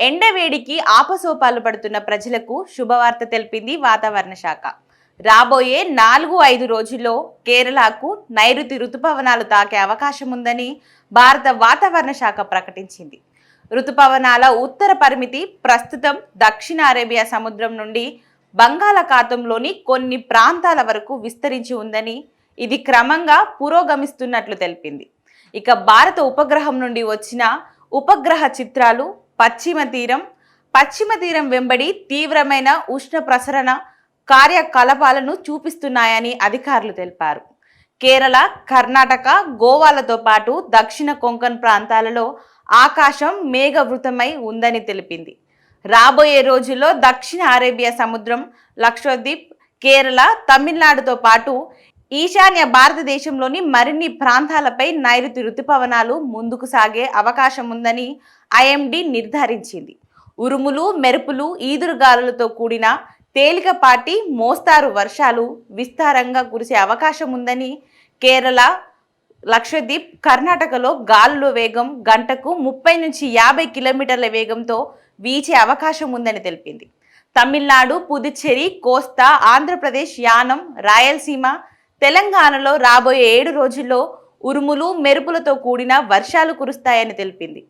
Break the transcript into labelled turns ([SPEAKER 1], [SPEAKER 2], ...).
[SPEAKER 1] ఎండవేడికి ఆపసోపాలు పడుతున్న ప్రజలకు శుభవార్త తెలిపింది వాతావరణ శాఖ. రాబోయే నాలుగు ఐదు రోజుల్లో కేరళకు నైరుతి రుతుపవనాలు తాకే అవకాశం ఉందని భారత వాతావరణ శాఖ ప్రకటించింది. రుతుపవనాల ఉత్తర పరిమితి ప్రస్తుతం దక్షిణ అరేబియా సముద్రం నుండి బంగాళాఖాతంలోని కొన్ని ప్రాంతాల వరకు విస్తరించి ఉందని ఇది క్రమంగా పురోగమిస్తున్నట్లు తెలిపింది. ఇక భారత ఉపగ్రహం నుండి వచ్చిన ఉపగ్రహ చిత్రాలు పశ్చిమ తీరం పశ్చిమ తీరం వెంబడి తీవ్రమైన ఉష్ణ ప్రసరణ కార్యకలాపాలను చూపిస్తున్నాయని అధికారులు తెలిపారు. కేరళ కర్ణాటక గోవాలతో పాటు దక్షిణ కొంకణ్ ప్రాంతాలలో ఆకాశం మేఘవృతమై ఉందని తెలిపింది. రాబోయే రోజుల్లో దక్షిణ అరేబియా సముద్రం లక్షద్వీప్ కేరళ తమిళనాడుతో పాటు ఈశాన్య భారతదేశంలోని మరిన్ని ప్రాంతాలపై నైరుతి రుతుపవనాలు ముందుకు సాగే అవకాశం ఉందని ఐఎండీ నిర్ధారించింది. ఉరుములు మెరుపులు ఈదురుగాలులతో కూడిన తేలికపాటి మోస్తారు వర్షాలు విస్తారంగా కురిసే అవకాశం ఉందని కేరళ లక్షద్వీప్ కర్ణాటకలో గాలుల వేగం గంటకు ముప్పై నుంచి యాభై కిలోమీటర్ల వేగంతో వీచే అవకాశం ఉందని తెలిపింది. తమిళనాడు పుదుచ్చేరి కోస్తా ఆంధ్రప్రదేశ్ యానం రాయలసీమ తెలంగాణలో రాబోయే ఏడు రోజుల్లో ఉరుములు మెరుపులతో కూడిన వర్షాలు కురుస్తాయని తెలిపింది.